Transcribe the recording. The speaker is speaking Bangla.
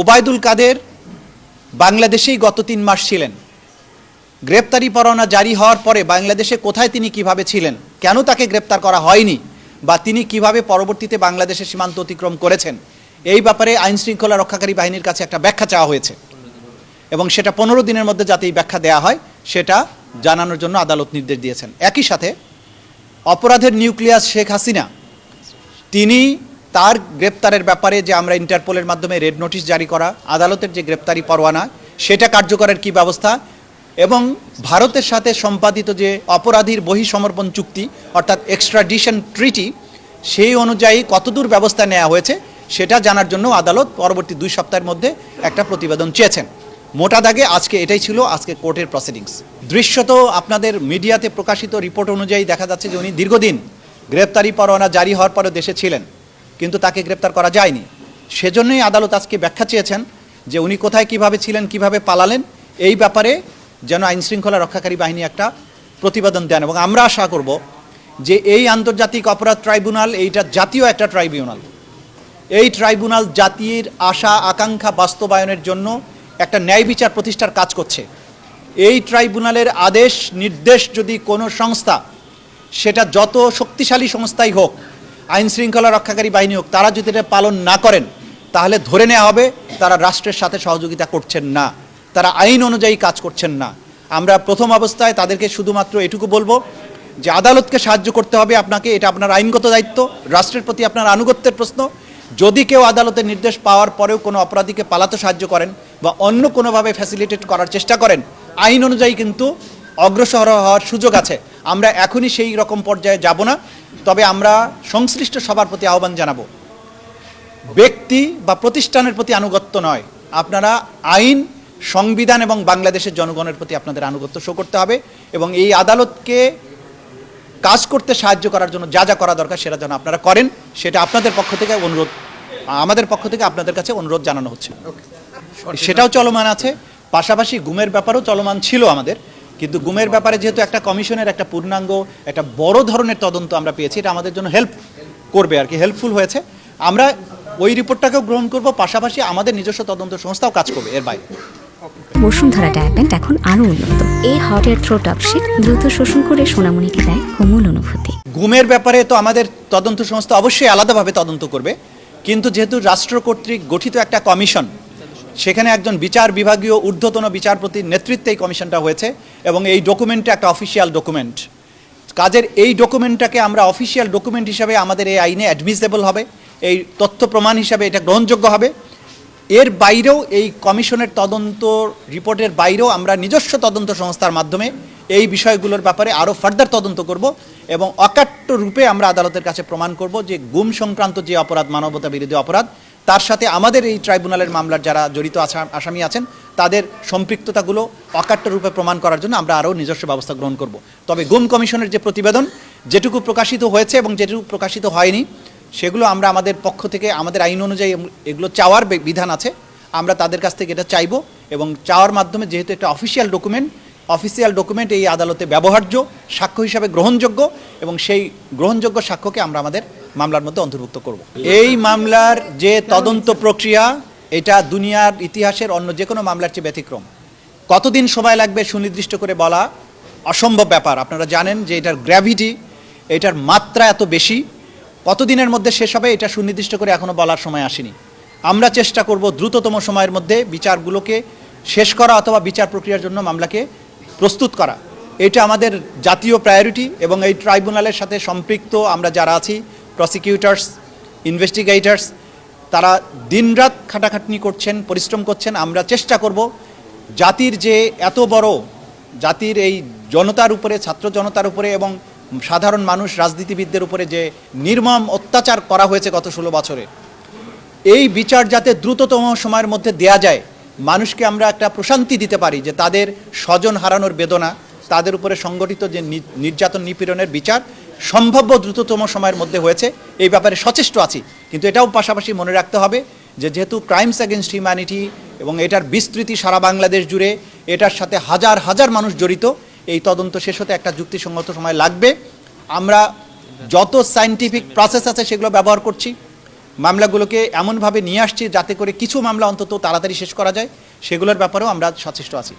ওবায়দুল কাদের বাংলাদেশেই গত তিন মাস ছিলেন। গ্রেপ্তারি পরোয়ানা জারি হওয়ার পরে বাংলাদেশে কোথায় তিনি কীভাবে ছিলেন, কেন তাকে গ্রেপ্তার করা হয়নি বা তিনি কীভাবে পরবর্তীতে বাংলাদেশের সীমান্ত অতিক্রম করেছেন, এই ব্যাপারে আইন শৃঙ্খলা রক্ষাকারী বাহিনীর কাছে একটা ব্যাখ্যা চাওয়া হয়েছে। এবং সেটা পনেরো দিনের মধ্যে যাতে এই ব্যাখ্যা দেওয়া হয়, সেটা জানানোর জন্য আদালত নির্দেশ দিয়েছেন। একই সাথে অপরাধের নিউক্লিয়াস শেখ হাসিনা, তিনি তার গ্রেপ্তারের ব্যাপারে যে আমরা ইন্টারপোলের মাধ্যমে রেড নোটিশ জারি করা, আদালতের যে গ্রেপ্তারি পরোয়ানা, সেটা কার্যকরের কি ব্যবস্থা? এবং ভারতের সাথে সম্পাদিত যে অপরাধীর বহিঃসমর্পণ চুক্তি, অর্থাৎ এক্সট্রাডিশন ট্রিটি সেই অনুযায়ী কতদূর ব্যবস্থা নেওয়া হয়েছে, সেটা জানার জন্য আদালত পরবর্তী দুই সপ্তাহের মধ্যে একটা প্রতিবেদন চেয়েছেন। মোটা দাগে আজকে এটাই ছিল আজকে কোর্টের প্রসিডিংস দৃশ্যত আপনাদের মিডিয়াতে প্রকাশিত রিপোর্ট অনুযায়ী দেখা যাচ্ছে যে উনি দীর্ঘদিন গ্রেপ্তারি পরোয়ানা জারি হওয়ার পরে দেশে ছিলেন। কিন্তু তাকে গ্রেপ্তার করা যায়নি। সেজন্যই আদালত আজকে ব্যাখ্যা চেয়েছেন যে উনি কোথায় কীভাবে ছিলেন, কীভাবে পালালেন, এই ব্যাপারে যেন আইন শৃঙ্খলা রক্ষাকারী বাহিনী একটা প্রতিবেদন দেন। এবং আমরা আশা করব যে এই আন্তর্জাতিক অপরাধ ট্রাইব্যুনাল, এইটা জাতীয় একটা ট্রাইব্যুনাল। এই ট্রাইব্যুনাল জাতির আশা, আকাঙ্ক্ষা বাস্তবায়নের জন্য একটা ন্যায় বিচার প্রতিষ্ঠার কাজ করছে। এই ট্রাইব্যুনালের আদেশ, নির্দেশ যদি কোনো সংস্থা, সেটা যত শক্তিশালী সংস্থাই হোক আইন শৃঙ্খলা রক্ষাকারী বাহিনী হোক, তারা যদি এটা পালন না করেন, তাহলে ধরে নেওয়া হবে তারা রাষ্ট্রের সাথে সহযোগিতা করছেন না। তারা আইন অনুযায়ী কাজ করছেন না। আমরা প্রথম অবস্থায় তাদেরকে শুধুমাত্র এটুকু বলব যে আদালতকে সাহায্য করতে হবে আপনাকে, এটা আপনার আইনগত দায়িত্ব, রাষ্ট্রের প্রতি আপনার আনুগত্যের প্রশ্ন। যদি কেউ আদালতের নির্দেশ পাওয়ার পরেও কোনো অপরাধীকে পালাতে সাহায্য করেন বা অন্য কোনোভাবে ফ্যাসিলিটেট করার চেষ্টা করেন, আইন অনুযায়ী কিন্তু অগ্রসর হওয়ার সুযোগ আছে। আমরা এখনই সেই রকম পর্যায়ে যাব না তবে আমরা সংশ্লিষ্ট সবার প্রতি আহ্বান জানাব। ব্যক্তি বা প্রতিষ্ঠানের প্রতি আনুগত্য নয়। আপনারা আইন সংবিধান এবং বাংলাদেশের জনগণের প্রতি আপনাদের আনুগত্য শো করতে হবে এবং এই আদালতকে কাজ করতে সাহায্য করার জন্য যা যা করা দরকার সেটা যেন আপনারা করেন সেটা আপনাদের পক্ষ থেকে অনুরোধ আমাদের পক্ষ থেকে আপনাদের কাছে অনুরোধ জানানো হচ্ছে। সেটাও চলমান আছে পাশাপাশি গুমের ব্যাপারেও চলমান ছিল আমাদের। কিন্তু গুমের ব্যাপারে যেহেতু একটা কমিশনের একটা পূর্ণাঙ্গ একটা বড় ধরনের তদন্ত আমরা পেয়েছি এটা আমাদের জন্য হেল্প করবে আর কি হেল্পফুল হয়েছে। আমরা ওই রিপোর্টটাকেও গ্রহণ করব পাশাপাশি আমাদের নিজস্ব তদন্ত সংস্থাও কাজ করবে এর বাইরে। বসুন্ধরা ডায়াপেন্ট এখন আরও উন্নত। এই হট এয়ার থ্রো টপ শীত দ্রুত শোষণ করে সোনামণিকে দেয় কোমল অনুভূতি। গুমের ব্যাপারে তো আমাদের তদন্ত সংস্থা অবশ্যই আলাদাভাবে তদন্ত করবে কিন্তু যেহেতু রাষ্ট্র কর্তৃক গঠিত একটা কমিশন সেখানে একজন বিচার বিভাগীয় ঊর্ধ্বতন বিচারপতির নেতৃত্বে এই কমিশনটা হয়েছে এবং এই ডকুমেন্টটা একটা অফিসিয়াল ডকুমেন্ট। কাজের এই ডকুমেন্টটাকে আমরা অফিসিয়াল ডকুমেন্ট হিসাবে আমাদের এই আইনে অ্যাডমিসেবল হবে। এই তথ্য প্রমাণ হিসাবে এটা গ্রহণযোগ্য হবে। এর বাইরেও এই কমিশনের তদন্ত রিপোর্টের বাইরেও আমরা নিজস্ব তদন্ত সংস্থার মাধ্যমে এই বিষয়গুলোর ব্যাপারে আরও ফার্দার তদন্ত করব এবং অকাট্য রূপে আমরা আদালতের কাছে প্রমাণ করব যে গুম সংক্রান্ত যে অপরাধ, মানবতা বিরোধী অপরাধ তার সাথে আমাদের এই ট্রাইব্যুনালের মামলার যারা জড়িত আসামি আছেন, তাদের সম্পৃক্ততাগুলো অকাট্য রূপে প্রমাণ করার জন্য আমরা আরও নিজস্ব ব্যবস্থা গ্রহণ করব। তবে গুম কমিশনের যে প্রতিবেদন, যেটুকু প্রকাশিত হয়েছে এবং যেটুকু প্রকাশিত হয়নি, সেগুলো আমরা আমাদের পক্ষ থেকে, আমাদের আইন অনুযায়ী এগুলো চাওয়ার বিধান আছে। আমরা তাদের কাছ থেকে এটা চাইব এবং চাওয়ার মাধ্যমে যেহেতু একটা অফিসিয়াল ডকুমেন্ট অফিসিয়াল ডকুমেন্ট এই আদালতে ব্যবহার্য, সাক্ষ্য হিসাবে গ্রহণযোগ্য এবং সেই গ্রহণযোগ্য সাক্ষ্যকে আমরা আমাদের মামলার মধ্যে অন্তর্ভুক্ত করব। এই মামলার যে তদন্ত প্রক্রিয়া, এটা দুনিয়ার ইতিহাসের অন্য যে কোনো মামলার চেয়ে ব্যতিক্রম। কতদিন সময় লাগবে সুনির্দিষ্ট করে বলা? অসম্ভব ব্যাপার। আপনারা জানেন যে এটার গ্র্যাভিটি এটার মাত্রা এত বেশি। কতদিনের মধ্যে শেষ হবে, এটা সুনির্দিষ্ট করে এখনও বলার সময় আসেনি। আমরা চেষ্টা করব দ্রুততম সময়ের মধ্যে বিচারগুলোকে শেষ করা অথবা বিচার প্রক্রিয়ার জন্য মামলাকে প্রস্তুত করা। এটা আমাদের জাতীয় প্রায়োরিটি এবং এই ট্রাইব্যুনালের সাথে সম্পৃক্ত আমরা যারা আছি প্রসিকিউটার্স ইনভেস্টিগেটার্স তারা দিনরাত খাটাখাটনি করছেন, পরিশ্রম করছেন। আমরা চেষ্টা করব জাতির যে এত বড়, জাতির এই জনতার উপরে, ছাত্র জনতার উপরে এবং সাধারণ মানুষ, রাজনীতিবিদদের উপরে যে নির্মম অত্যাচার করা হয়েছে গত ষোলো বছরে, এই বিচার যাতে দ্রুততম সময়ের মধ্যে দেয়া যায়, মানুষকে আমরা একটা প্রশান্তি দিতে পারি যে তাদের স্বজন হারানোর বেদনা, তাদের উপরে সংগঠিত যে নির্যাতন নিপীড়নের বিচার সম্ভাব্য দ্রুততম সময়ের মধ্যে হয়েছে। এই ব্যাপারে সচেষ্ট আছি, কিন্তু এটাও পাশাপাশি মনে রাখতে হবে যে যেহেতু ক্রাইমস অ্যাগেনস্ট হিউম্যানিটি এবং এটার বিস্তৃতি সারা বাংলাদেশ জুড়ে এটার সাথে হাজার হাজার মানুষ জড়িত, এই তদন্ত শেষ হতে একটা যুক্তিসঙ্গত সময় লাগবে। আমরা যত সাইন্টিফিক প্রসেস আছে সেগুলো ব্যবহার করছি, মামলাগুলোকে এমনভাবে নিয়ে আসছি যাতে করে কিছু মামলা অন্তত তাড়াতাড়ি শেষ করা যায়, সেগুলোর ব্যাপারেও আমরা সচেষ্ট আছি।